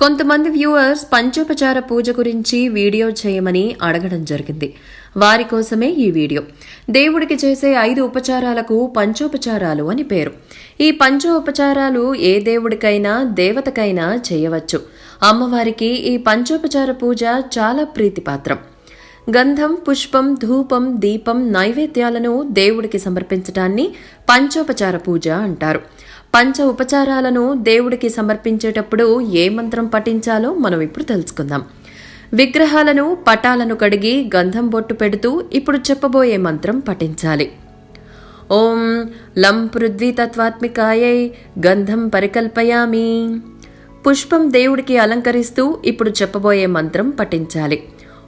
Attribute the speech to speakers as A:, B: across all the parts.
A: కొంతమంది వ్యూవర్స్ పంచోపచార పూజ గురించి వీడియో చేయమని అడగడం జరిగింది. వారి కోసమే ఈ వీడియో. దేవుడికి చేసే ఐదు ఉపచారాలకు పంచోపచారాలు అని పేరు. ఈ పంచోపచారాలు ఏ దేవుడికైనా దేవతకైనా చేయవచ్చు. అమ్మవారికి ఈ పంచోపచార పూజ చాలా ప్రీతిపాత్రం. గంధం పుష్పం ధూపం దీపం నైవేద్యాలను దేవుడికి సమర్పించటాన్ని పంచోపచార పూజ అంటారు. పంచ ఉపచారాలను దేవుడికి సమర్పించేటప్పుడు ఏ మంత్రం పఠించాలో మనం ఇప్పుడు తెలుసుకుందాం. విగ్రహాలను పటాలను కడిగి గంధం బొట్టు పెడుతూ ఇప్పుడు చెప్పబోయే మంత్రం పఠించాలి. ఓం లం పృథ్వీ తత్వాత్మికాయై గంధం పరికల్పయామి. పుష్పం దేవుడికి అలంకరిస్తూ ఇప్పుడు చెప్పబోయే మంత్రం పఠించాలి.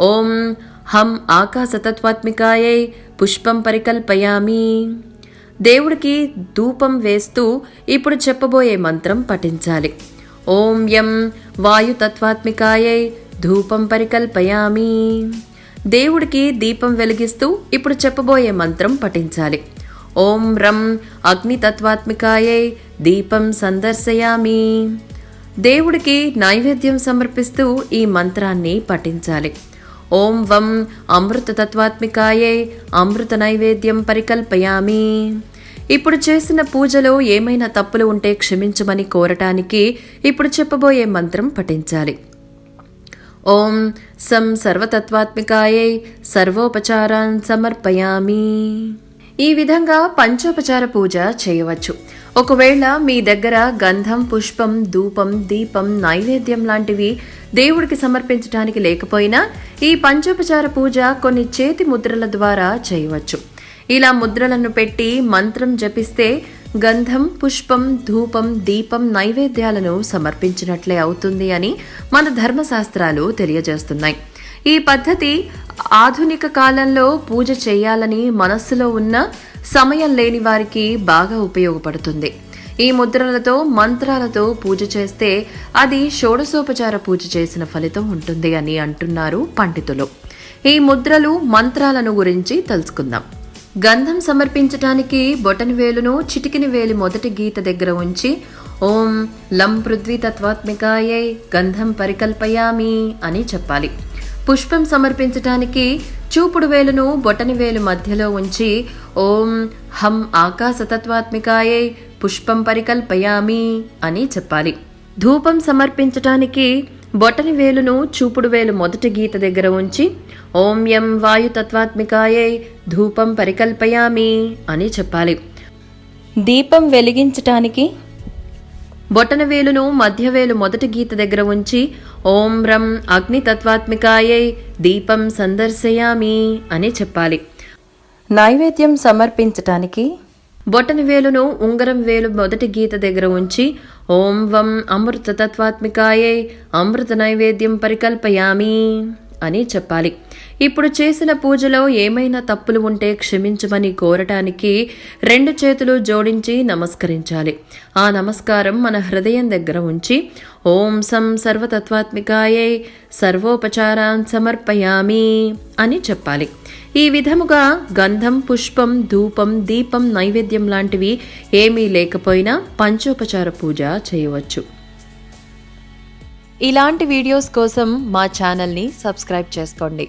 A: ఓం హం ఆకాశతత్వాత్మికాయై పుష్పం పరికల్పయామి. దేవుడికి ధూపం వేస్తూ ఇప్పుడు చెప్పబోయే మంత్రం పఠించాలి. ఓం యం వాయుతత్వాత్మికాయై ధూపం పరికల్పయామి. దేవుడికి దీపం వెలిగిస్తూ ఇప్పుడు చెప్పబోయే మంత్రం పఠించాలి. ఓం రం అగ్నితత్వాత్మికాయై దీపం సందర్శయామి. దేవుడికి నైవేద్యం సమర్పిస్తూ ఈ మంత్రాన్ని పఠించాలి. ఓం వం అమృతతత్వాత్మికాయై అమృత నైవేద్యం పరికల్పయామి. ఇప్పుడు చేసిన పూజలో ఏమైనా తప్పులు ఉంటే క్షమించమని కోరటానికి ఇప్పుడు చెప్పబోయే మంత్రం పఠించాలి. ఓం సం సర్వతత్వాత్మికాయై సర్వోపచారాన్ సమర్పయామి. ఈ విధంగా పంచోపచార పూజ చేయవచ్చు. ఒకవేళ మీ దగ్గర గంధం పుష్పం ధూపం దీపం నైవేద్యం లాంటివి దేవుడికి సమర్పించడానికి లేకపోయినా ఈ పంచోపచార పూజ కొన్ని చేతి ముద్రల ద్వారా చేయవచ్చు. ఇలా ముద్రలను పెట్టి మంత్రం జపిస్తే గంధం పుష్పం ధూపం దీపం నైవేద్యాలను సమర్పించినట్లే అవుతుంది అని మన ధర్మశాస్త్రాలు తెలియజేస్తున్నాయి. ఈ పద్ధతి ఆధునిక కాలంలో పూజ చేయాలని మనస్సులో ఉన్న సమయం లేని వారికి బాగా ఉపయోగపడుతుంది. ఈ ముద్రలతో మంత్రాలతో పూజ చేస్తే అది షోడశోపచార పూజ చేసిన ఫలితం ఉంటుంది అని అంటున్నారు పండితులు. ఈ ముద్రలు మంత్రాలను గురించి తెలుసుకుందాం. గంధం సమర్పించటానికి బొటని వేలును చిటికిని వేలు మొదటి గీత దగ్గర ఉంచి ఓం లం పృథ్వీ తత్వాత్మికాయై గంధం పరికల్పయామి అని చెప్పాలి. పుష్పం సమర్పించటానికి చూపుడు వేలును బొటని వేలు మధ్యలో ఉంచి ఓం హం ఆకాశతత్వాత్మికాయే పుష్పం పరికల్పయామి అని చెప్పాలి. ధూపం సమర్పించటానికి బొటని వేలును చూపుడు వేలు మొదటి గీత దగ్గర ఉంచి ఓం యం వాయుతత్వాత్మికాయై ధూపం పరికల్పయామి అని చెప్పాలి. దీపం వెలిగించటానికి బొటనవేలును మధ్యవేలు మొదటి గీత దగ్గర ఉంచి ఓం రం అగ్నితత్వాత్మికాయై దీపం సందర్శయామి అని చెప్పాలి. నైవేద్యం సమర్పించటానికి బొటనవేలును ఉంగరం వేలు మొదటి గీత దగ్గర ఉంచి ఓం వం అమృత తత్వాత్మికాయే అమృత నైవేద్యం పరికల్పయామి అని చెప్పాలి. ఇప్పుడు చేసిన పూజలో ఏమైనా తప్పులు ఉంటే క్షమించమని కోరటానికి రెండు చేతులు జోడించి నమస్కరించాలి. ఆ నమస్కారం మన హృదయం దగ్గర ఉంచి ఓం సం సర్వతత్వాత్మికాయై సర్వోపచారాన్ సమర్పయామి అని చెప్పాలి. ఈ విధముగా గంధం పుష్పం ధూపం దీపం నైవేద్యం లాంటివి ఏమీ లేకపోయినా పంచోపచార పూజ చేయవచ్చు. ఇలాంటి వీడియోస్ కోసం మా ఛానల్ని సబ్స్క్రైబ్ చేసుకోండి.